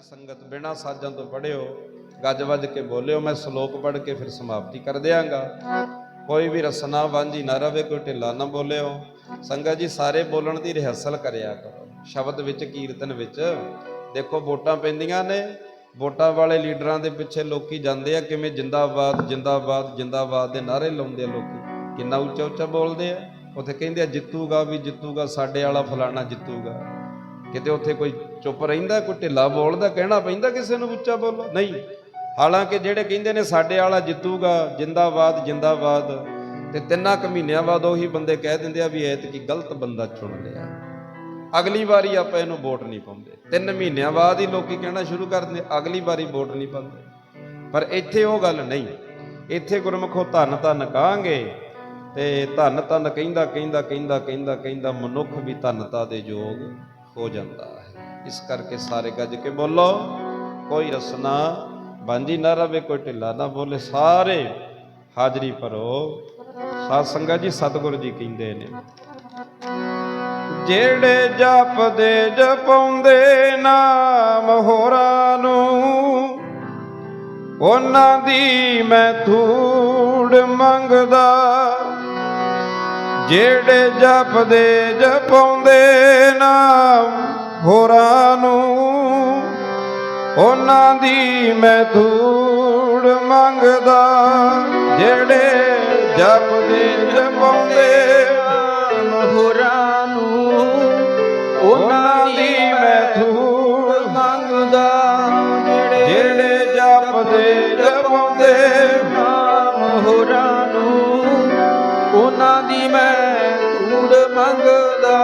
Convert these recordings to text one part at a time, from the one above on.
ਸਾਰੀ ਸੰਗਤ ਬਿਨਾਂ ਸਾਜ਼ਾਂ ਤੋਂ ਪੜਿਓ ਗੱਜ ਵੱਜ ਕੇ ਬੋਲਿਓ, ਮੈਂ ਸ਼ਲੋਕ ਪੜ੍ਹ ਕੇ ਫਿਰ ਸਮਾਪਤੀ ਕਰ ਦਿਆਂਗਾ। ਕੋਈ ਵੀ ਰਸਨਾ ਵਾਂਝੀ ਨਾ ਰਵੇ, ਕੋਈ ਢਿੱਲਾ ਨਾ ਬੋਲਿਓ। ਸੰਗਤ ਜੀ, ਸਾਰੇ ਬੋਲਣ ਦੀ ਰਿਹਰਸਲ ਕਰਿਆ ਕਰੋ। ਸ਼ਬਦ ਵਿੱਚ, ਕੀਰਤਨ ਵਿੱਚ, ਦੇਖੋ ਵੋਟਾਂ ਪੈਂਦੀਆਂ ਨੇ, ਵੋਟਾਂ ਵਾਲੇ ਲੀਡਰਾਂ ਦੇ ਪਿੱਛੇ ਲੋਕੀ ਜਾਂਦੇ ਆ, ਕਿਵੇਂ ਜਿੰਦਾਬਾਦ ਜਿੰਦਾਬਾਦ ਜਿੰਦਾਬਾਦ ਦੇ ਨਾਰੇ ਲਾਉਂਦੇ ਆ ਲੋਕੀ। ਕਿੰਨਾ ਉੱਚਾ ਉੱਚਾ ਬੋਲਦੇ ਆ। ਉੱਥੇ ਕਹਿੰਦੇ ਆ, ਜਿੱਤੂਗਾ ਵੀ ਜਿੱਤੂਗਾ, ਸਾਡੇ ਵਾਲਾ ਫਲਾਣਾ ਜਿੱਤੂਗਾ। ਕਿਤੇ ਉੱਥੇ ਕੋਈ ਚੁੱਪ ਰਹਿੰਦਾ, ਕੋਈ ਢਿੱਲਾ ਬੋਲਦਾ, ਕਹਿਣਾ ਪੈਂਦਾ ਕਿਸੇ ਨੂੰ ਉੱਚਾ ਬੋਲੋ ਨਹੀਂ। ਹਾਲਾਂਕਿ ਜਿਹੜੇ ਕਹਿੰਦੇ ਨੇ ਸਾਡੇ ਵਾਲਾ ਜਿੱਤੂਗਾ, ਜਿੰਦਾਬਾਦ ਜਿੰਦਾਬਾਦ, ਤੇ ਤਿੰਨਾਂ ਕੁ ਮਹੀਨਿਆਂ ਬਾਅਦ ਉਹੀ ਬੰਦੇ ਕਹਿ ਦਿੰਦੇ ਆ ਵੀ ਐਤਕੀ ਗਲਤ ਬੰਦਾ ਚੁਣ ਲਿਆ। ਅਗਲੀ ਵਾਰੀ ਆਪਾਂ ਇਹਨੂੰ ਵੋਟ ਨਹੀਂ ਪਾਉਂਦੇ। ਤਿੰਨ ਮਹੀਨਿਆਂ ਬਾਅਦ ਹੀ ਲੋਕੀ ਕਹਿਣਾ ਸ਼ੁਰੂ ਕਰ ਦਿੰਦੇ, ਅਗਲੀ ਵਾਰੀ ਵੋਟ ਨਹੀਂ ਪਾਉਂਦੇ। ਪਰ ਇੱਥੇ ਉਹ ਗੱਲ ਨਹੀਂ। ਇੱਥੇ ਗੁਰਮਖੋ ਧੰਨ ਧੰਨ ਕਹਾਂਗੇ, ਤੇ ਧੰਨ ਧੰਨ ਕਹਿੰਦਾ ਕਹਿੰਦਾ ਕਹਿੰਦਾ ਕਹਿੰਦਾ ਕਹਿੰਦਾ, ਮਨੁੱਖ ਵੀ ਧੰਨਤਾ ਦੇ ਯੋਗ। ਹੋ ਜਾਂਦਾ ਹੈ। ਇਸ ਕਰਕੇ ਸਾਰੇ ਗੱਜ ਕੇ ਬੋਲੋ, ਕੋਈ ਰਸਨਾ ਬਾਂਝੀ ਨਾ ਰਵੇ, ਕੋਈ ਢਿੱਲਾ ਨਾ ਬੋਲੇ, ਸਾਰੇ ਹਾਜ਼ਰੀ ਭਰੋ। ਸਾਧ ਸੰਗਤ ਜੀ, ਸਤਿਗੁਰੂ ਜੀ ਕਹਿੰਦੇ ਨੇ, ਜਿਹੜੇ ਜਪਦੇ ਜਪਾਉਂਦੇ ਨਾਮ ਹੋਰਾਂ ਨੂੰ, ਉਹਨਾਂ ਦੀ ਮੈਂ ਧੂੜ ਮੰਗਦਾ ਜਿਹੜੇ ਜਪਦੇ ਜਪਾਉਂਦੇ ਨਾਮ ਹੋਰਾਂ ਨੂੰ, ਉਹਨਾਂ ਦੀ ਮੈਂ ਧੂੜ ਮੰਗਦਾ। ਜਿਹੜੇ ਜਪਦੇ ਜਪਾਉਂਦੇ ਹੋਰਾਂ ਦੀ ਮੈਂ ਧੂੜ ਮੰਗਦਾ।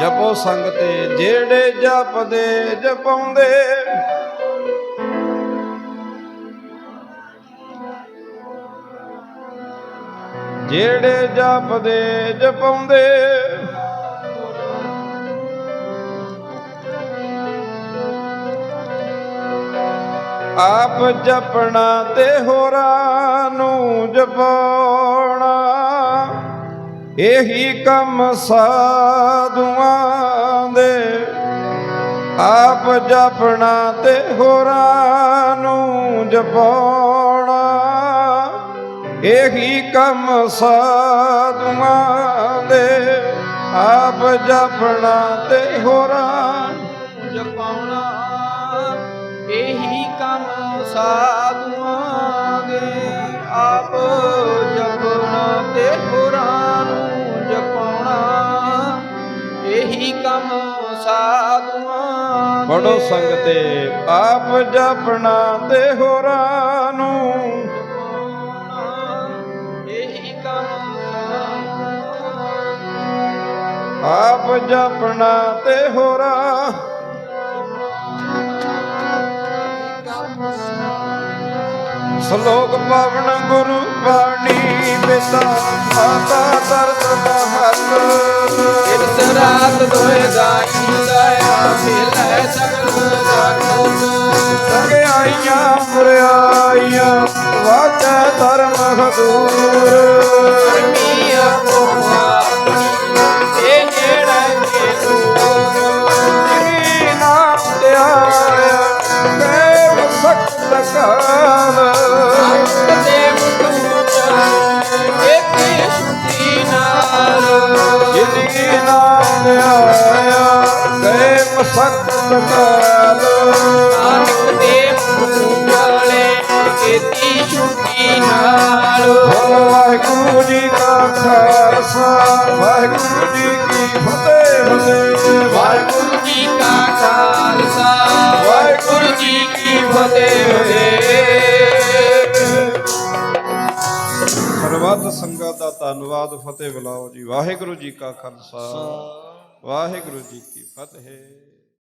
ਜਪੋ ਸੰਗ ਤੇ ਜਿਹੜੇ ਜਪਦੇ, ਜਪਾਉਂਦੇ। ਜਿਹੜੇ ਜਪਦੇ, ਜਪਾਉਂਦੇ। ਆਪ ਜਪਣਾ ਤੇ ਹੋਰਾਂ ਨੂੰ ਜਪਾਉਣਾ। ਇਹੀ ਕੰਮ ਸਾਧੂਆਂ ਦੇ। ਆਪ ਜਪਣਾ ਤੇ ਹੋਰਾਂ ਨੂੰ ਜਪਾਉਣਾ। ਇਹੀ ਕੰਮ ਸਾਧੂਆਂ ਦੇ। ਆਪ ਜਪਣਾ ਤੇ ਹੋਰਾਂ ਜਪਾਉਣਾ। ਇਹੀ ਕੰਮ ਸਾਧੂਆਂ ਦੇ। ਆਪ ਇਹੀ ਕੰਮ ਸਾਧੂਆਂ। ਪੜੋ ਸੰਗ ਤੇ। ਆਪ ਜਪਣਾ ਤੇ ਹੋਰਾਂ ਨੂੰ। ਇਹੀ ਕੰਮ ਆਪ ਜਪਣਾ ਤੇ ਹੋਰਾਂ ਸ਼ਲੋਕ ਪਵਨ ਗੁਰੂ ਬਾਣੀ ਪਿਤਾ ਮਾਤਾ ਦਰਦ ਮਹਤ ਇਸ ਰਾਤ ਦੋਏ ਦਾਈ ਦਇਆ ਮਿਲੈ ਸਗਲ ਜਗਤ ਸੰਗਿਆਈਆਂ ਮੁਰਿਆਈਆਂ ਵਾਚੈ ਧਰਮ ਹਦੂਰ ਕਾਲ ਨਾਨਕ ਨਾਲ। ਵਾਹਿਗੁਰੂ ਜੀ ਕਾ ਖਾਲਸਾ ਵਾਹਿਗੁਰੂ ਜੀ ਕੀ ਫਤਿਹ ਫਤਿਹ ਵਾਹਿਗੁਰੂ ਜੀ ਕਾ ਖਾਲਸਾ ਵਾਹਿਗੁਰੂ ਜੀ ਕੀ ਫਤਿਹ ਸਰਬੱਤ ਸੰਗਤ ਦਾ ਧੰਨਵਾਦ ਫਤਿਹ ਬੁਲਾਓ ਜੀ। ਵਾਹਿਗੁਰੂ ਜੀ ਕਾ ਖਾਲਸਾ ਵਾਹਿਗੁਰੂ ਜੀ ਕੀ ਫਤਿਹ।